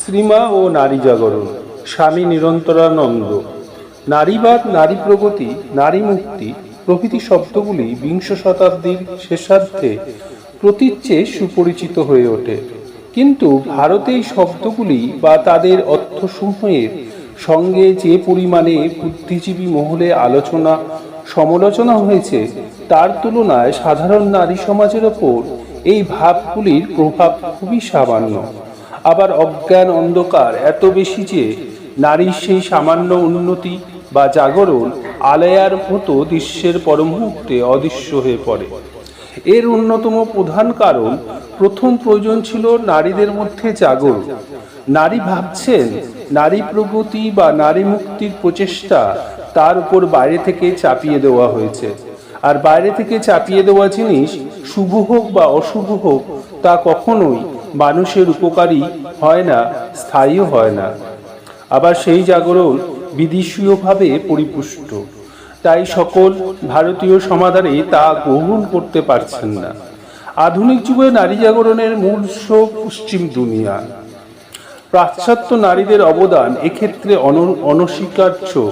শ্রীমা ও নারী জাগরণ, স্বামী নিরন্তরানন্দ। নারীবাদ, নারী প্রগতি, নারী মুক্তি, প্রভৃতি শব্দগুলি বিংশ শতাব্দীর শেষার্ধে প্রতীচ্যে সুপরিচিত হয়ে ওঠে। কিন্তু ভারতে এই শব্দগুলি বা তাদের অর্থসমূহের সঙ্গে যে পরিমাণে বুদ্ধিজীবী মহলে আলোচনা, সমালোচনা হয়েছে, তার তুলনায় সাধারণ নারী সমাজের ওপর এই ভাবগুলির প্রভাব খুবই সামান্য। আবার অজ্ঞান অন্ধকার এত বেশি যে নারীর সেই সামান্য উন্নতি বা জাগরণ আলেয়ার মতো দৃশ্যের পরমুহূর্তে অদৃশ্য হয়ে পড়ে। এর অন্যতম প্রধান কারণ, প্রথম প্রয়োজন ছিল নারীদের মধ্যে জাগরণ। নারী ভাবছেন নারী প্রগতি বা নারী মুক্তির প্রচেষ্টা তার উপর বাইরে থেকে চাপিয়ে দেওয়া হয়েছে। আর বাইরে থেকে চাপিয়ে দেওয়া জিনিস শুভ হোক বা অশুভ হোক, তা কখনোই মানুষের উপকারী হয় না, স্থায়ীও হয় না। আবার সেই জাগরণ বিদেশীয়ভাবে পরিপুষ্ট। তাই সকল ভারতীয় সমাধানে তা গ্রহণ করতে পারছেন না। আধুনিক যুগে নারী জাগরণের মূল পশ্চিম দুনিয়া। পাশ্চাত্য নারীদের অবদান এক্ষেত্রে অন- অনস্বীকার্য।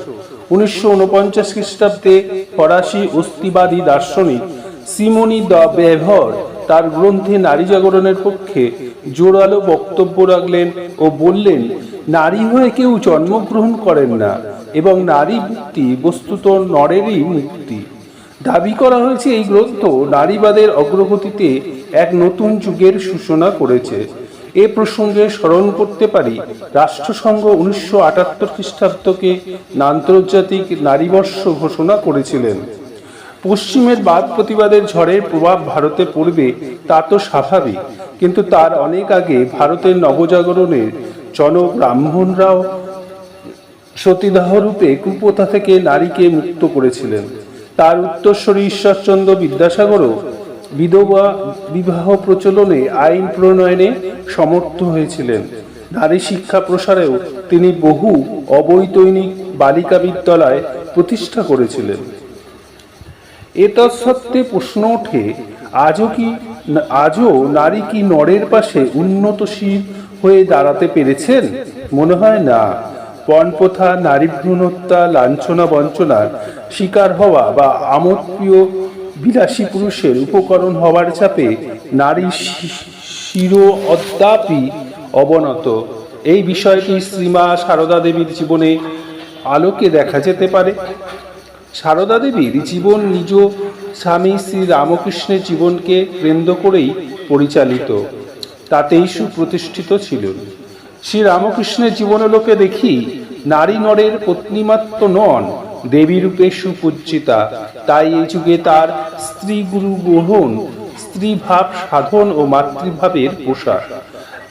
উনিশশো উনপঞ্চাশ খ্রিস্টাব্দে ফরাসি অস্তিবাদী দার্শনিক সিমনি দ্য বেভর তার গ্রন্থে নারী জাগরণের পক্ষে জোরালো বক্তব্য রাখলেন ও বললেন, নারী হয়ে কেউ জন্মগ্রহণ করেন না এবং নারী মুক্তি বস্তুত নরেরই মুক্তি। দাবি করা হয়েছে এই গ্রন্থ নারীবাদের অগ্রগতিতে এক নতুন যুগের সূচনা করেছে। এ প্রসঙ্গে স্মরণ করতে পারি, রাষ্ট্রসংঘ উনিশশো আটাত্তর খ্রিস্টাব্দকে আন্তর্জাতিক নারীবর্ষ ঘোষণা করেছিলেন। পশ্চিমের বাদ প্রতিবাদের ঝড়ের প্রভাব ভারতে পড়বে, তা তো স্বাভাবিক। কিন্তু তার অনেক আগে ভারতের নবজাগরণের জনক ব্রাহ্মণরাও সতীদাহ রূপে কুপ্রথা থেকে নারীকে মুক্ত করেছিলেন। তার উত্তরস্বরী ঈশ্বরচন্দ্র বিদ্যাসাগরও বিধবা বিবাহ প্রচলনে আইন প্রণয়নে সমর্থ হয়েছিলেন। নারী শিক্ষা প্রসারেও তিনি বহু অবৈতনিক বালিকা বিদ্যালয় প্রতিষ্ঠা করেছিলেন। এতৎসত্ত্বে প্রশ্ন ওঠে, আজও কি, আজও নারী কি নরের পাশে উন্নতশীল হয়ে দাঁড়াতে পেরেছেন? মনে হয় না। পণপ্রথা নারী ভ্রূণহত্যা লাঞ্ছনা, বঞ্চনার শিকার হওয়া বা আমোদপ্রিয় বিলাসী পুরুষের উপকরণ হওয়ার চাপে নারী শির অদ্যাপি অবনত। এই বিষয়টি শ্রীমা সারদা দেবীর জীবনে আলোকে দেখা যেতে পারে। সারদা দেবীর জীবন নিজ স্বামী শ্রী রামকৃষ্ণের জীবনকে কেন্দ্র করেই পরিচালিত। তাতেই সুপ্রতিষ্ঠিত ছিলেন। শ্রী রামকৃষ্ণের জীবনলোকে দেখি নারী নরের পত্নীমাত্র নন, দেবী রূপে সুপূজিতা। তাই এই যুগে তার স্ত্রী গুরু গ্রহণ স্ত্রী ভাব সাধন ও মাতৃভাবের প্রসার।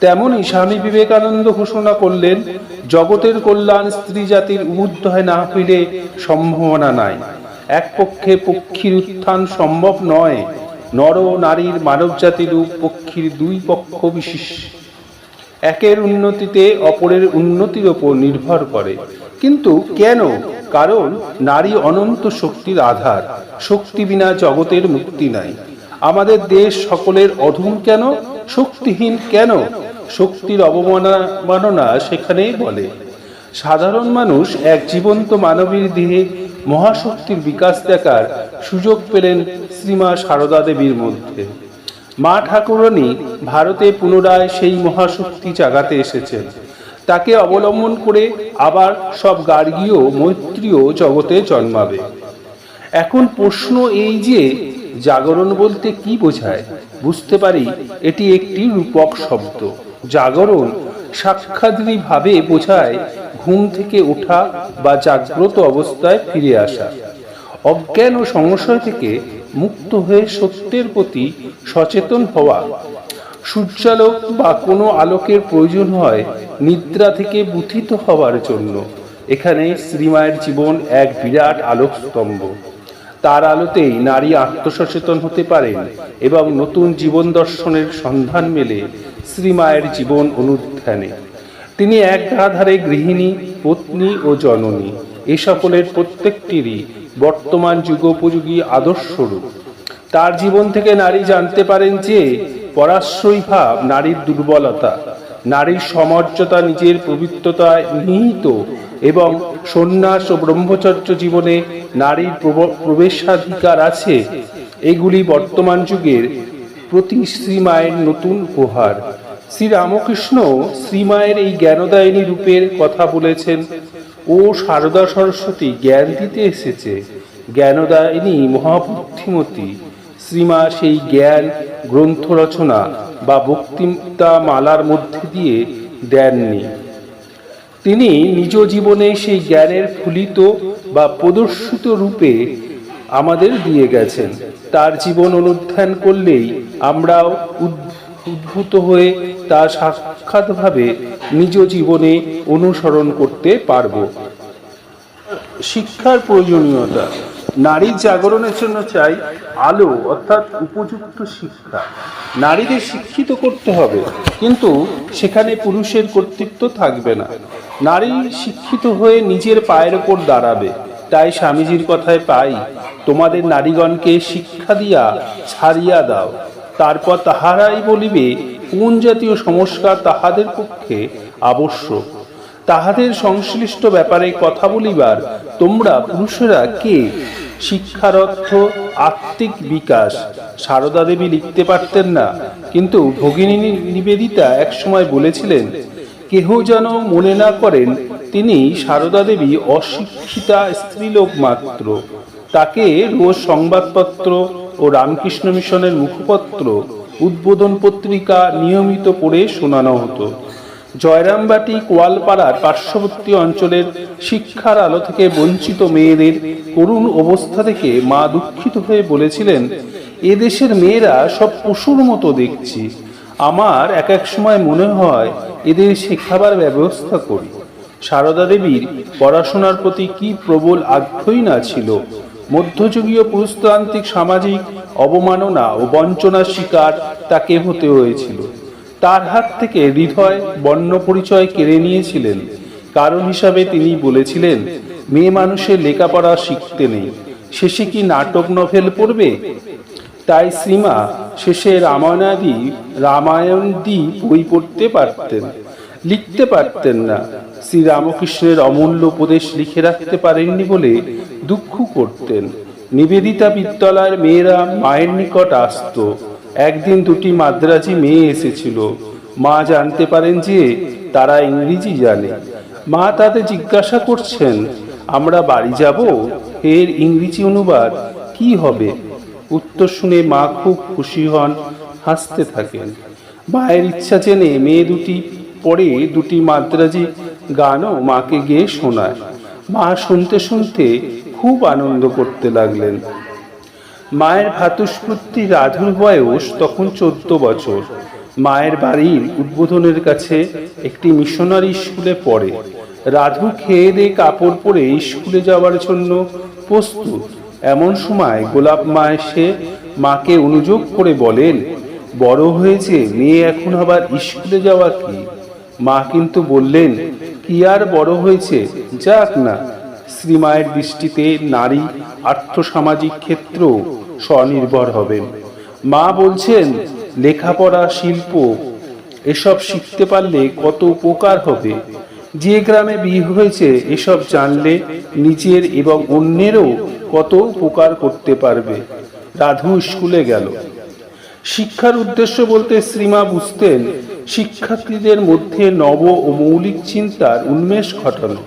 তেমনি স্বামী বিবেকানন্দ ঘোষণা করলেন, জগতের কল্যাণ স্ত্রী জাতির উদ্দয় না হইলে সম্ভাবনা নাই। এক পক্ষে পক্ষীর উত্থান সম্ভব নয়, নর নারীর মানব জাতির পক্ষীর দুই পক্ষ বিশেষ। একের উন্নতিতে অপরের উন্নতির ওপর নির্ভর করে। কিন্তু কেন? কারণ নারী অনন্ত শক্তির আধার, শক্তি বিনা জগতের মুক্তি নাই। আমাদের দেশ সকলের অধম কেন? শক্তিহীন কেন? শক্তির অবমাননা সেখানেই বলে। সাধারণ মানুষ এক জীবন্ত মানবীর দেহে মহাশক্তির বিকাশ দেখার সুযোগ পেলেন শ্রীমা সারদা দেবীর মধ্যে। মা ঠাকুরানী ভারতে পুনরায় সেই মহাশক্তি জাগাতে এসেছেন। তাকে অবলম্বন করে আবার সব গার্গীয়, মৈত্রীয় জগতে জন্মাবে। এখন প্রশ্ন এই যে, জাগরণ বলতে কি বোঝায়? বুঝতে পারি, এটি একটি রূপক শব্দ। জাগরণ সাক্ষাৎ ভাবে বোঝায় ঘুম থেকে ওঠা বা জাগ্রত অবস্থায় ফিরে আসা। অজ্ঞান ও সংশয় থেকে মুক্ত হয়ে সত্যের প্রতি সচেতন হওয়া। সূর্যালোক বা কোনো আলোকের প্রয়োজন হয়, নিদ্রা থেকে বুথিত হওয়ার জন্য। এখানে শ্রীমায়ের জীবন এক বিরাট আলোক স্তম্ভ তার আলোতেই নারী আত্মসচেতন হতে পারেন এবং নতুন জীবন দর্শনের সন্ধান মেলে শ্রীমায়ের জীবন অনুধ্যানে। তিনি এক ধারে গৃহিণী, পত্নী ও জননী। এ সকলের প্রত্যেকটিরই বর্তমান যুগোপযোগী আদর্শরূপ। তার জীবন থেকে নারী জানতে পারেন যে, পরাশ্রয়ী ভাব নারীর দুর্বলতা, নারীর সমর্যতা নিজের পবিত্রতায় নিহিত এবং সন্ন্যাস ও ব্রহ্মচর্য জীবনে নারীর প্রব- প্রবেশাধিকার আছে। এগুলি বর্তমান যুগের প্রতি শ্রীমায়ের নতুন উপহার। শ্রী রামকৃষ্ণ শ্রীমায়ের এই জ্ঞানদায়িনী রূপের কথা বলেছেন, ও সারদা সরস্বতী, জ্ঞান দিতে এসেছে। জ্ঞানদায়িনী মহাবুদ্ধিমতী, শ্রীমা সেই জ্ঞান গ্রন্থ রচনা বা বক্তৃতা মালার মধ্যে দিয়ে দেননি। তিনি নিজ জীবনে সেই জ্ঞানের ফুলিত বা প্রদর্শিত রূপে আমাদের দিয়ে গেছেন। তার জীবন অনুধ্যান করলেই আমরাও উদ্- উদ্ভূত হয়ে তা সাক্ষাৎভাবে নিজ জীবনে অনুসরণ করতে পারব। শিক্ষার প্রয়োজনীয়তা। নারী জাগরণের জন্য চাই আলো, অর্থাৎ উপযুক্ত শিক্ষা। নারীদের শিক্ষিত করতে হবে, কিন্তু সেখানে পুরুষের কর্তৃত্ব থাকবে না। নারী শিক্ষিত হয়ে নিজের পায়ের ওপর দাঁড়াবে। তাই স্বামীজির কথায় পাই, তোমাদের নারীগণকে শিক্ষা দিয়া ছাড়িয়া দাও। তারপর তাহারাই বলিবে, কোন জাতীয় সংস্কার তাহাদের পক্ষে আবশ্যক? তাহাদের সংশ্লিষ্ট ব্যাপারে কথা বলিবার তোমরা পুরুষেরা কে? শিক্ষার অর্থ আত্মিক বিকাশ। সারদা দেবী লিখতে পারতেন না, কিন্তু ভগিনী নিবেদিতা একসময় বলেছিলেন, কেহ যেন মনে না করেন, তিনি সারদা দেবী অশিক্ষিতা স্ত্রীলোক মাত্র। তাকে রোজ সংবাদপত্র ও রামকৃষ্ণ মিশনের মুখপত্র উদ্বোধন পত্রিকা নিয়মিত পড়ে শোনানো হতো। জয়রামবাটি কোয়ালপাড়ার পার্শ্ববর্তী অঞ্চলের শিক্ষার আলো থেকে বঞ্চিত মেয়েদের করুণ অবস্থা থেকে মা দুঃখিত হয়ে বলেছিলেন এদেশের মেয়েরা সব পশুর মতো দেখছি। আমার এক এক সময় মনে হয় এদের শেখাবার ব্যবস্থা করি। সারদা দেবীর পড়াশোনার প্রতি কি প্রবল আগ্রহী না ছিল? মধ্যযুগীয় পুরুষতান্ত্রিক সামাজিক অবমাননা ও বঞ্চনার শিকার তাকে হতে হয়েছিল। তার হাত থেকে হৃদয়, বর্ণ পরিচয় কেড়ে নিয়েছিলেন। কারণ হিসাবে তিনি বলেছিলেন, মেয়ে মানুষের লেখাপড়া শিখতে নেই। শেষে কি নাটক, নভেল পড়বে? তাই শ্রীমা শেষে রামায়ণাদি, রামায়ণদি বই পড়তে পারতেন, লিখতে পারতেন না। শ্রী রামকৃষ্ণের অমূল্য উপদেশ লিখে রাখতে পারেননি বলে দুঃখ করতেন। নিবেদিতা বিদ্যালয়ের মেয়েরা মায়ের নিকট আসতো। একদিন দুটি মাদ্রাজি মেয়ে এসেছিল। মা জানতে পারেন যে তারা ইংরেজি জানে। মা তাদের জিজ্ঞাসা করছেন, আমরা বাড়ি যাব? এর ইংরেজি অনুবাদ কি হবে? উত্তর শুনে মা খুব খুশি হন, হাসতে থাকেন। মায়ের ইচ্ছা জেনে মেয়ে দুটি পরে দুটি মাদ্রাজি গানও মাকে গিয়ে শোনায়। মা শুনতে শুনতে খুব আনন্দ করতে লাগলেন। মায়ের ভাতুস্ফূর্তি রাধুর বয়স তখন চোদ্দ বছর। মায়ের বাড়ির উদ্বোধনের কাছে একটি মিশনারি স্কুলে পড়ে। রাধু খেয়ে দিয়ে কাপড় পরে স্কুলে যাওয়ার জন্য প্রস্তুত। এমন সময় গোলাপ মা এসে মাকে অনুযোগ করে বলেন, বড় হয়েছে, মেয়ে এখন আবার স্কুলে যাওয়া কি? মা কিন্তু বললেন কি আর বড় হয়েছে? যাক না। শ্রীমায়ের দৃষ্টিতে নারী আর্থসামাজিক ক্ষেত্র স্বনির্ভর হবেন। মা বলছেন, লেখাপড়া, শিল্প, এসব শিখতে পারলে কত উপকার হবে। যে গ্রামে বিয়ে হয়েছে, এসব জানলে নিজের এবং অন্যেরও কত উপকার করতে পারবে। রাধু স্কুলে গেল। শিক্ষার উদ্দেশ্য বলতে শ্রীমা বুঝতেন, শিক্ষার্থীদের মধ্যে নব ও মৌলিক চিন্তার উন্মেষ ঘটানো।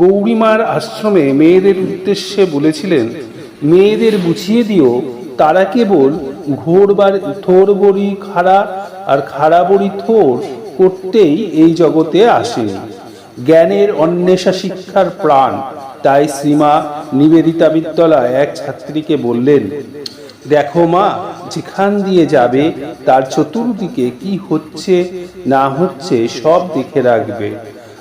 গৌরীমার আশ্রমে মেয়েদের উদ্দেশ্যে বলেছিলেন, মেয়েদের বুঝিয়ে দিও, তারা কেবল ঘোর বার থোর বড়ি খাড়া আর খাড়া বড়ি থোর করতেই এই জগতে আসে। জ্ঞানের অন্বেষা শিক্ষার প্রাণ। তাই শ্রীমা নিবেদিতা বিদ্যালয় এক ছাত্রীকে বললেন দেখো মা, যেখান দিয়ে যাবে, তার চতুর্দিকে কি হচ্ছে, না হচ্ছে, সব দেখে রাখবে।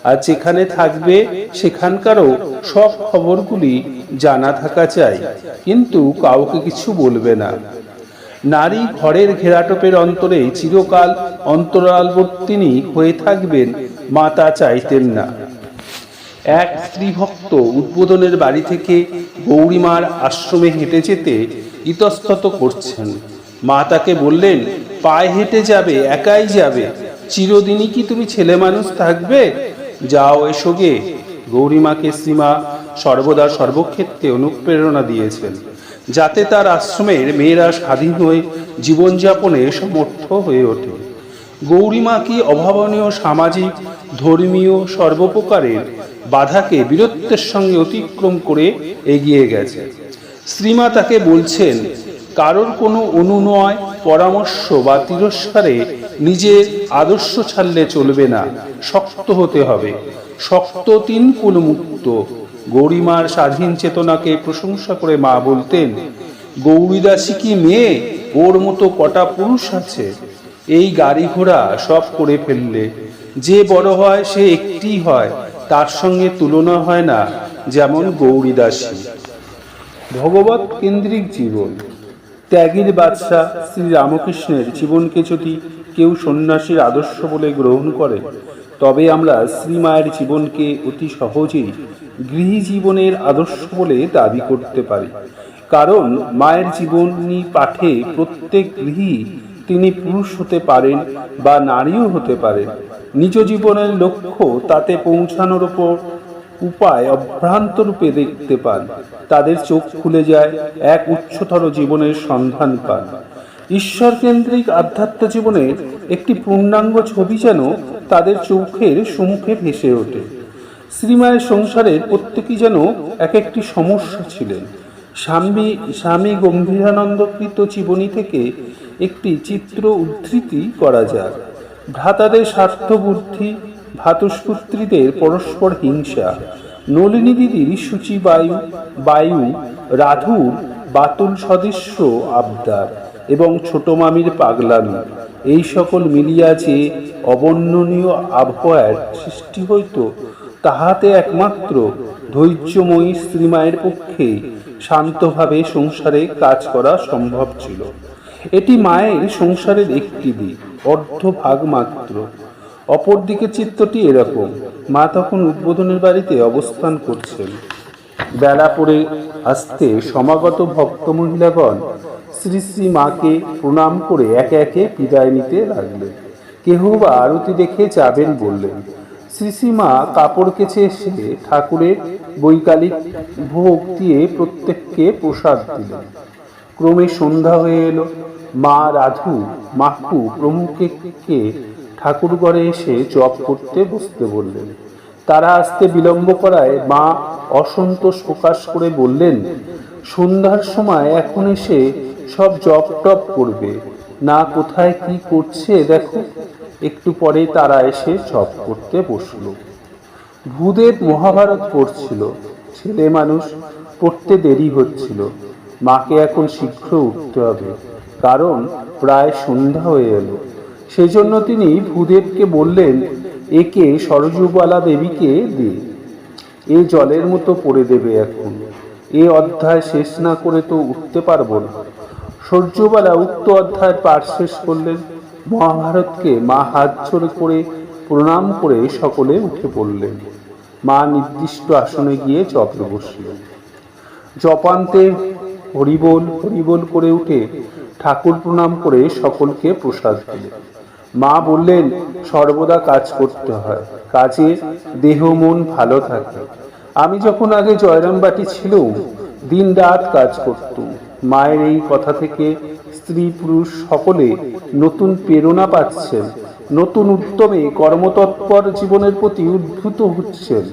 আর যেখানে থাকবে, সেখানকারও সব খবরগুলি জানা থাকা চাই। কিন্তু কাউকে কিছু বলবে না। নারী ঘরের ঘেরাটোপের অন্তরে চিরকাল অন্তরালবর্তিনী হয়ে থাকবেন মা তা চাইতেন না। এক স্ত্রী ভক্ত উদ্বোধনের বাড়ি থেকে গৌরীমার আশ্রমে হেঁটে যেতে ইতস্তত করছেন। মা তাকে বললেন, পায়ে হেঁটে যাবে, একাই যাবে। চিরদিনই কি তুমি ছেলে মানুষ থাকবে? যাও এসো গে। গৌরীমাকে শ্রীমা সর্বদা সর্বক্ষেত্রে অনুপ্রেরণা দিয়েছেন, যাতে তার আশ্রমের মেয়েরা স্বাধীন হয়ে জীবনযাপনে সমর্থ হয়ে ওঠে। গৌরীমা কি অভাবনীয়, সামাজিক, ধর্মীয়, সর্বপ্রকারের বাধাকে বীরত্বের সঙ্গে অতিক্রম করে এগিয়ে গেছে। শ্রীমা তাকে বলছেন, কারোর কোনো অনুনয় পরামর্শ বা তিরস্কারে নিজের আদর্শ ছাড়লে চলবে না, শক্ত হতে হবে। শক্ত তিন কুল মুক্ত গৌরীমার স্বাধীন চেতনাকে প্রশংসা করে মা বলতেন, গৌরীদাসী কি মেয়ে? ওর মতো কটা পুরুষ আছে। এই গাড়ি ঘোড়া সব করে ফেললে। যে বড় হয় সে একটি হয়, তার সঙ্গে তুলনা হয় না, যেমন গৌরীদাসী। ভগবত কেন্দ্রিক জীবন। ত্যাগীর বাদশাহ শ্রী রামকৃষ্ণের জীবনকে যদি কেউ সন্ন্যাসীর আদর্শ বলে গ্রহণ করে, তবে আমরা শ্রীমায়ের জীবনকে অতি সহজেই গৃহী জীবনের আদর্শ বলে দাবি করতে পারি। কারণ মায়ের জীবনী পাঠে প্রত্যেক গৃহী তিনি পুরুষ হতে পারেন বা নারীও হতে পারেন। নিজ জীবনের লক্ষ্য তাতে পৌঁছানোর ওপর উপায় অভ্রান্ত রূপে দেখতে পান। তাদের চোখ খুলে যায়, এক উচ্চতর জীবনের সন্ধান পান। ঈশ্বর কেন্দ্রিক আধ্যাত্ম জীবনের একটি পূর্ণাঙ্গ ছবি যেন তাদের চোখের সম্মুখে ভেসে ওঠে। শ্রীমায়ের সংসারের প্রত্যেকেই যেন এক একটি সমস্যা ছিলেন। স্বামী স্বামী গম্ভীরানন্দকৃত জীবনী থেকে একটি চিত্র উদ্ধৃতি করা যায় ভ্রাতাদের স্বার্থবুদ্ধি ভ্রাতুষ্পুত্রীদের পরস্পর হিংসা। নলিনী দিদির সূচি বায়ু, রাধুর বাতুল সদৃশ্য আবদার এবং ছোট মামির পাগলামি। এই সকল মিলিয়া যে অবর্ণনীয় আবহাওয়ার সৃষ্টি হইত, তাহাতে একমাত্র ধৈর্যময়ী স্ত্রীমায়ের পক্ষে শান্তভাবে সংসারে কাজ করা সম্ভব ছিল। এটি মায়ের সংসারের একটি দিক, অর্ধ ভাগ মাত্র। অপরদিকে চিত্রটি এরকম। মা তখন উদ্বোধনের বাড়িতে অবস্থান করছেন। বেলা পড়ে আসতে সমাগত ভক্ত মহিলাগণ শ্রী শ্রী মাকে প্রণাম করে একে একে বিদায় নিতে লাগলেন। কেহ বা আরতি দেখে যাবেন বললেন, শ্রী শ্রী মা, কাপড় কেচে এসে ঠাকুরের বৈকালিক ভোগ দিয়ে প্রত্যেককে প্রসাদ দিলেন। ক্রমে সন্ধ্যা হয়ে এলো। মা রাধু মাকু প্রমুখকে ঠাকুরঘরে এসে জপ করতে বসতে বললেন। তারা আসতে বিলম্ব করায় মা অসন্তোষ প্রকাশ করে বললেন, সন্ধ্যার সময় এখন এসে সব জপ টপ করবে। না, কোথায় কি করছে দেখো। একটু পরে তারা এসে জপ করতে বসল। ভূদেব মহাভারত পড়ছিল। ছেলে মানুষ, পড়তে দেরি হচ্ছিল। মাকে এখন শীঘ্র উঠতে হবে, কারণ প্রায় সন্ধ্যা হয়ে এলো। সেজন্য তিনি ভূদেবকে বললেন, একে সরজুবালা দেবীকে দে। এ জলের মতো পড়ে দেবে এখন। এ অধ্যায় শেষ না করে তো উঠতে পারব না। সূর্যবালা উক্ত অধ্যায় পাঠ শেষ করলেন। মহাভারতকে মা হাত জোড়ে করে প্রণাম করে সকলে উঠে পড়লেন। মা নির্দিষ্ট আসনে গিয়ে জপে বসলেন। জপান্তে হরিবোল হরিবোল করে উঠে ঠাকুর প্রণাম করে সকলকে প্রসাদ দিলেন। মা বললেন, সর্বদা কাজ করতে হয়, কাজে দেহ মন ভালো থাকে। আমি যখন আগে জয়রামবাটি ছিল দিন রাত কাজ করতুম। মায়ের এই কথা থেকে স্ত্রী পুরুষ সকলে নতুন প্রেরণা পাচ্ছেন, নতুন উদ্যমে কর্মতৎপর জীবনের প্রতি উদ্ভূত হচ্ছেন।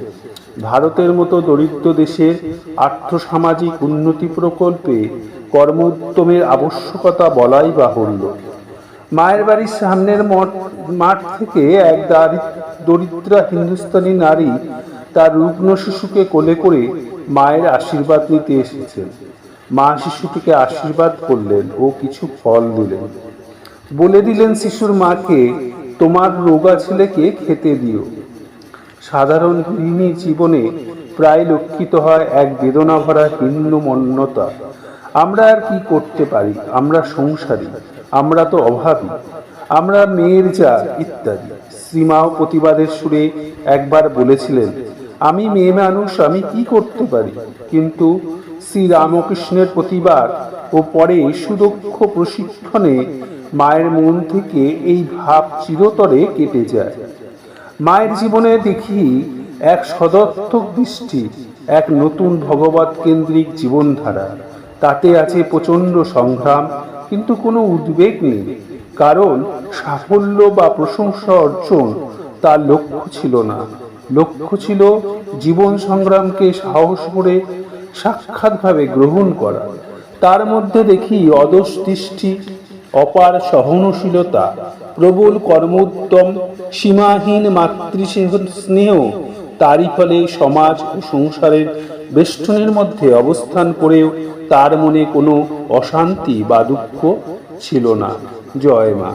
ভারতের মতো দরিদ্র দেশের আর্থসামাজিক উন্নতি প্রকল্পে কর্ম উদ্যমের আবশ্যকতা বলাই বাহুল্য। মায়ের বাড়ির সামনের মঠ, মাঠ থেকে এক দারি- দরিদ্রা হিন্দুস্তানি নারী তার রুগ্ন শিশুকে কোলে করে মায়ের আশীর্বাদ নিতে এসেছেন মা শিশুটিকে আশীর্বাদ করলেন ও কিছু ফল দিলেন। বলে দিলেন শিশুর মাকে, তোমার রোগা ছেলেকে খেতে দিও। সাধারণ গৃহিণীর জীবনে প্রায় লক্ষিত হয় এক বেদনা ভরা হিন্ন মন্যতা আমরা আর কি করতে পারি? আমরা সংসারী। আমরা তো অভাবী। আমরা মেয়ের যা ইত্যাদি। শ্রীমাও প্রতিবাদের সুরে একবার বলেছিলেন, আমি মেয়ে মানুষ, আমি কি করতে পারি? কিন্তু শ্রী রামকৃষ্ণের প্রতিবাদ ও পরে সুদক্ষ প্রশিক্ষণে মায়ের মন থেকে এই ভাব চিরতরে কেটে যায়। মায়ের জীবনে দেখি এক সদর্থক দৃষ্টি, এক নতুন ভগবত কেন্দ্রিক জীবনধারা। তাতে আছে প্রচণ্ড সংগ্রাম কিন্তু কোনো উদ্বেগ নেই, কারণ সাফল্য বা প্রশংসা অর্জন তার লক্ষ্য ছিল না। লক্ষ্য ছিল জীবন সংগ্রামকে সাহস করে সাক্ষাৎভাবে গ্রহণ করা। তার মধ্যে দেখি অদোষ দৃষ্টি, অপার সহনশীলতা, প্রবল কর্মোদ্যম সীমাহীন মাতৃস্নেহ স্নেহ, তারই ফলে সমাজ ও সংসারের বেষ্টনের মধ্যে অবস্থান করেও তার মনে কোনো অশান্তি বা দুঃখ ছিল না। জয় মা।